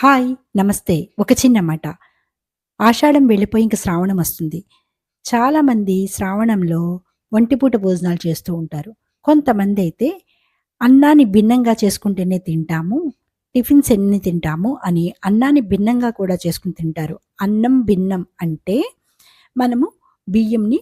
Hi! నమస్తే. ఒక చిన్న మాట. ఆషాఢం వెళ్ళిపోయి ఇంక శ్రావణం వస్తుంది. చాలామంది శ్రావణంలో ఒంటిపూట భోజనాలు చేస్తూ ఉంటారు. కొంతమంది అయితే అన్నాన్ని భిన్నంగా చేసుకుంటేనే తింటాము. టిఫిన్స్ ఎన్ని తింటాము అని అన్నాన్ని భిన్నంగా కూడా చేసుకుని తింటారు. అన్నం భిన్నం అంటే మనము బియ్యంని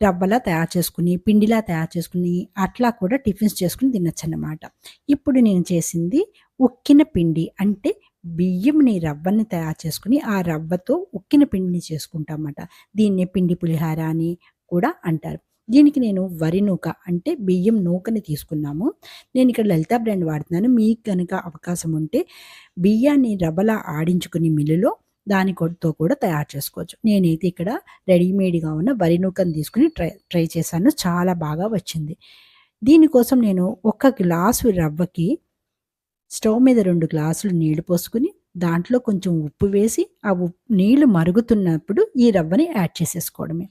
రవ్వలా తయారు చేసుకుని పిండిలా తయారు చేసుకుని అట్లా కూడా టిఫిన్స్ చేసుకుని తినచ్చు తినొచ్చన్నమాట. ఇప్పుడు నేను చేసింది ఉక్కిన పిండి. అంటే బియ్యంని రవ్వని తయారు చేసుకుని ఆ రవ్వతో ఉక్కిన పిండిని చేసుకుంటామట. దీన్నే పిండి పులిహార అని కూడా అంటారు. దీనికి నేను వరి నూక అంటే బియ్యం నూకని తీసుకున్నాము. నేను ఇక్కడ లలిత బ్రాండ్ వాడుతున్నాను. మీకు కనుక అవకాశం ఉంటే బియ్యాన్ని రవ్వలా ఆడించుకుని మిల్లులో దాని కొ కూడా తయారు చేసుకోవచ్చు. నేనైతే ఇక్కడ రెడీమేడ్‌గా ఉన్న వరి నూకను తీసుకొని ట్రై ట్రై చేశాను. చాలా బాగా వచ్చింది. దీనికోసం నేను ఒక గ్లాసు రవ్వకి స్టవ్ మీద రెండు గ్లాసులు నీళ్ళు పోసుకొని, దాంట్లో కొంచెం ఉప్పు వేసి, ఆ ఉప్పు నీళ్ళు మరుగుతున్నప్పుడు ఈ రవ్వని యాడ్ చేసేసుకోవడమే.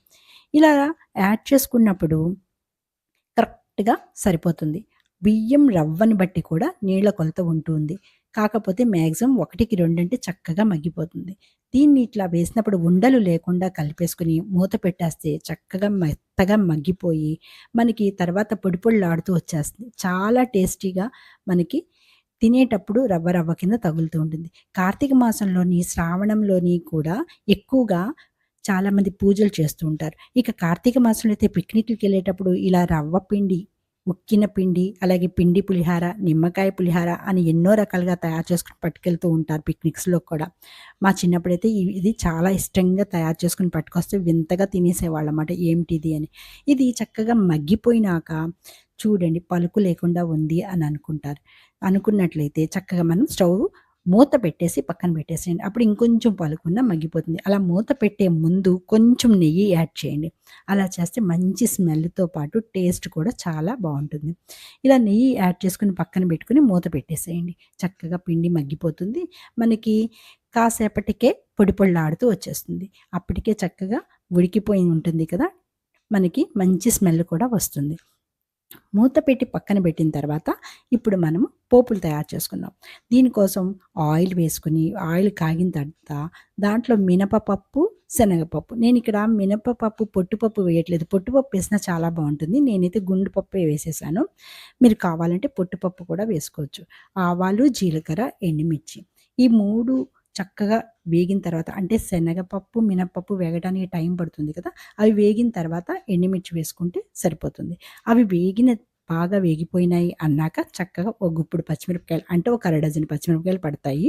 ఇలా యాడ్ చేసుకున్నప్పుడు కరెక్ట్‌గా సరిపోతుంది. బియ్యం రవ్వని బట్టి కూడా నీళ్ళ కొలత ఉంటుంది. కాకపోతే మ్యాక్సిమం ఒకటికి రెండంటే చక్కగా మగ్గిపోతుంది. దీన్ని ఇట్లా వేసినప్పుడు ఉండలు లేకుండా కలిపేసుకొని మూత పెట్టేస్తే చక్కగా మెత్తగా మగ్గిపోయి, మనకి తర్వాత పొడి పొడిలాడుతూ వచ్చేస్తుంది. చాలా టేస్టీగా మనకి తినేటప్పుడు రవ్వ రవ్వ కింద తగులుతూ ఉంటుంది. కార్తీక మాసంలోని, శ్రావణంలోని కూడా ఎక్కువగా చాలామంది పూజలు చేస్తూ ఉంటారు. ఇక కార్తీక మాసంలో అయితే పిక్నిక్కి వెళ్ళేటప్పుడు ఇలా రవ్వ పిండి, ఉక్కిన పిండి, అలాగే పిండి పులిహార, నిమ్మకాయ పులిహార అని ఎన్నో రకాలుగా తయారు చేసుకొని పట్టుకెళ్తూ ఉంటారు పిక్నిక్స్‌లో కూడా. మా చిన్నప్పుడైతే ఇది చాలా ఇష్టంగా తయారు చేసుకుని పట్టుకొస్తే వింతగా తినేసేవాళ్ళు అన్నమాట ఏమిటిది అని. ఇది చక్కగా మగ్గిపోయినాక చూడండి పలుకు లేకుండా ఉంది అని అనుకుంటారు. అనుకున్నట్లయితే చక్కగా మనం స్టవ్ మూత పెట్టేసి పక్కన పెట్టేసేయండి. అప్పుడు ఇంకొంచెం పలుకున్న మగ్గిపోతుంది. అలా మూత పెట్టే ముందు కొంచెం నెయ్యి యాడ్ చేయండి. అలా చేస్తే మంచి స్మెల్‌తో పాటు టేస్ట్ కూడా చాలా బాగుంటుంది ఇలా నెయ్యి యాడ్ చేసుకొని పక్కన పెట్టుకొని మూత పెట్టేసేయండి. చక్కగా పిండి మగ్గిపోతుంది. మనకి కాసేపటికే పొడి పొళ్ళాడుతూ వచ్చేస్తుంది. అప్పటికే చక్కగా ఉడికిపోయి ఉంటుంది కదా! మనకి మంచి స్మెల్ కూడా వస్తుంది. మూత పెట్టి పక్కన పెట్టిన తర్వాత ఇప్పుడు మనము పోపులు తయారు చేసుకున్నాం దీనికోసం ఆయిల్ వేసుకొని, ఆయిల్ కాగిన తర్వాత దాంట్లో మినపపప్పు, శనగపప్పు. నేను ఇక్కడ మినపపప్పు, పొట్టుపప్పు వేయట్లేదు. పొట్టుపప్పు వేసినా చాలా బాగుంటుంది నేనైతే గుండుపప్పే వేసేసాను. మీరు కావాలంటే పొట్టుపప్పు కూడా వేసుకోవచ్చు. ఆవాలు, జీలకర్ర, ఎండుమిర్చి. ఈ మూడు చక్కగా వేగిన తర్వాత అంటే శనగపప్పు, మినపప్పు వేగడానికి టైం పడుతుంది కదా! అవి వేగిన తర్వాత ఎండుమిర్చి వేసుకుంటే సరిపోతుంది. అవి వేగిన బాగా వేగిపోయినాయి అన్నాక చక్కగా ఒక గుప్పుడు పచ్చిమిరపకాయలు అంటే ఒక అర డజన్ పచ్చిమిరపకాయలు పడతాయి.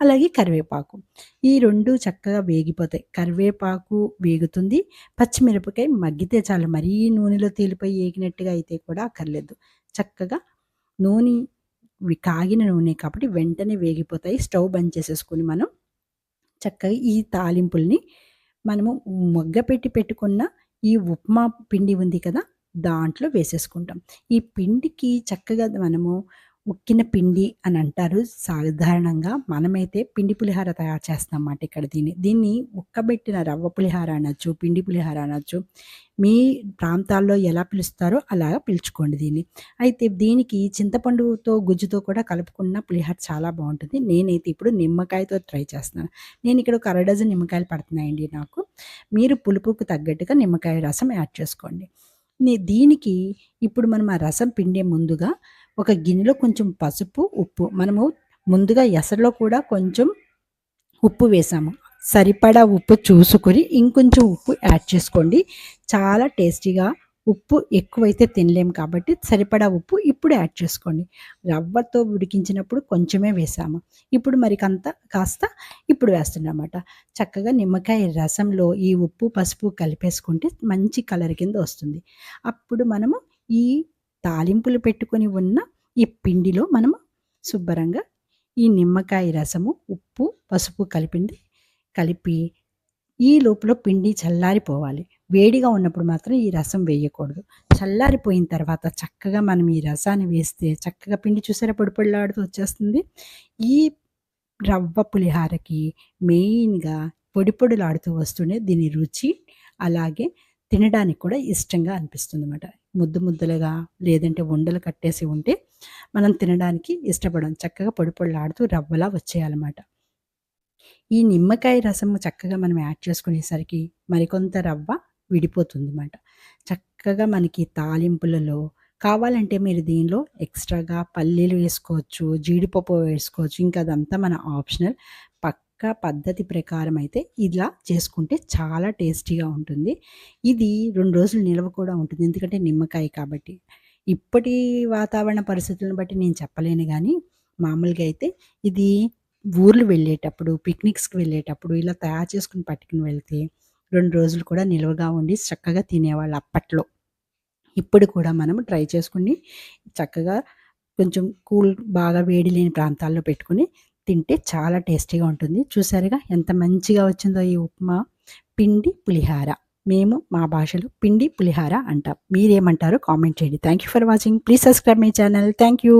అలాగే కరివేపాకు. ఈ రెండు చక్కగా వేగిపోతాయి. కరివేపాకు వేగుతుంది. పచ్చిమిరపకాయ మగ్గితే చాలు. మరీ నూనెలో తేలిపోయి వేగినట్టుగా అయితే కూడా అక్కర్లేదు. చక్కగా నూనె కాగిన నూనె కాబట్టి వెంటనే వేగిపోతాయి. స్టవ్ బంద్ చేసేసుకొని మనం చక్కగా ఈ తాలింపుల్ని మనము మొగ్గపెట్టి పెట్టుకున్న ఈ ఉప్మా పిండి ఉంది కదా! దాంట్లో వేసేసుకుంటాం. ఈ పిండికి చక్కగా మనము ఉక్కిన పిండి అని అంటారు సాధారణంగా. మనమైతే పిండి పులిహార తయారు చేస్తాం అన్నమాట ఇక్కడ దీన్ని. దీన్ని ఉక్కబెట్టిన రవ్వ పులిహార అనొచ్చు, పిండి పులిహార అనొచ్చు. మీ ప్రాంతాల్లో ఎలా పిలుస్తారో అలాగా పిలుచుకోండి దీన్ని. అయితే దీనికి చింతపండుతో, గుజ్జుతో కూడా కలుపుకున్న పులిహార చాలా బాగుంటుంది నేనైతే ఇప్పుడు నిమ్మకాయతో ట్రై చేస్తున్నాను. ఇక్కడ ఒక అర డజన్ నిమ్మకాయలు పడుతున్నాయండి నాకు. మీరు పులుపుకు తగ్గట్టుగా నిమ్మకాయ రసం యాడ్ చేసుకోండి. నే దీనికి ఇప్పుడు మనం ఆ రసం పిండే ముందుగా ఒక గిన్నెలో కొంచెం పసుపు, ఉప్పు మనము ముందుగా ఎసరులో కూడా కొంచెం ఉప్పు వేసాము. సరిపడా ఉప్పు చూసుకొని ఇంకొంచెం ఉప్పు యాడ్ చేసుకోండి. చాలా టేస్టీగా ఉప్పు ఎక్కువైతే తినలేము కాబట్టి సరిపడా ఉప్పు ఇప్పుడు యాడ్ చేసుకోండి. రవ్వతో ఉడికించినప్పుడు కొంచెమే వేసాము. ఇప్పుడు మరి కంత కాస్త ఇప్పుడు వేస్తున్నామట. చక్కగా నిమ్మకాయ రసంలో ఈ ఉప్పు, పసుపు కలిపేసుకుంటే మంచి కలర్ కింద వస్తుంది. అప్పుడు మనము ఈ తాలింపులు పెట్టుకొని ఉన్న ఈ పిండిలో మనము శుభ్రంగా ఈ నిమ్మకాయ రసము, ఉప్పు, పసుపు కలిపింది కలిపి ఈ లోపల పిండి చల్లారిపోవాలి. వేడిగా ఉన్నప్పుడు మాత్రం ఈ రసం వేయకూడదు. చల్లారిపోయిన తర్వాత చక్కగా మనం ఈ రసాన్ని వేస్తే చక్కగా పిండి చూసారా పొడిపొడిలాడుతూ వచ్చేస్తుంది. ఈ రవ్వ పులిహారకి మెయిన్‌గా పొడిపొడిలాడుతూ వస్తుండే దీని రుచి అలాగే తినడానికి కూడా ఇష్టంగా అనిపిస్తుంది అనమాట ముద్దు ముద్దలుగా లేదంటే ఉండలు కట్టేసి ఉంటే మనం తినడానికి ఇష్టపడం. చక్కగా పొడి పొడిలాడుతూ రవ్వలా వచ్చేయాలన్నమాట. ఈ నిమ్మకాయ రసము చక్కగా మనం యాడ్ చేసుకునేసరికి మరికొంత రవ్వ విడిపోతుంది అన్నమాట చక్కగా మనకి తాలింపులలో కావాలంటే మీరు దీనిలో ఎక్స్‌ట్రాగా పల్లీలు వేసుకోవచ్చు, జీడిపప్పు వేసుకోవచ్చు. ఇంకా అదంతా మన ఆప్షనల్. పక్క పద్ధతి ప్రకారం అయితే ఇలా చేసుకుంటే చాలా టేస్టీగా ఉంటుంది. ఇది రెండు రోజులు నిల్వ కూడా ఉంటుంది. ఎందుకంటే నిమ్మకాయ కాబట్టి. ఇప్పటి వాతావరణ పరిస్థితులను బట్టి నేను చెప్పలేను కానీ మామూలుగా అయితే ఇది ఊర్లు వెళ్ళేటప్పుడు, పిక్నిక్స్‌కి వెళ్ళేటప్పుడు ఇలా తయారు చేసుకుని పట్టుకుని వెళ్తే రెండు రోజులు కూడా నిల్వగా ఉండి చక్కగా తినేవాళ్ళు అప్పట్లో. ఇప్పుడు కూడా మనం ట్రై చేసుకొని చక్కగా కొంచెం కూల్ బాగా వేడి లేని ప్రాంతాల్లో పెట్టుకొని తింటే చాలా టేస్టీగా ఉంటుంది. చూసారుగా ఎంత మంచిగా వచ్చిందో ఈ ఉప్మా. పిండి పులిహార. మేము మా భాషలో పిండి పులిహార అంటాం. మీరేమంటారో కామెంట్ చేయండి. Thank you for watching. Please subscribe my channel. Thank you.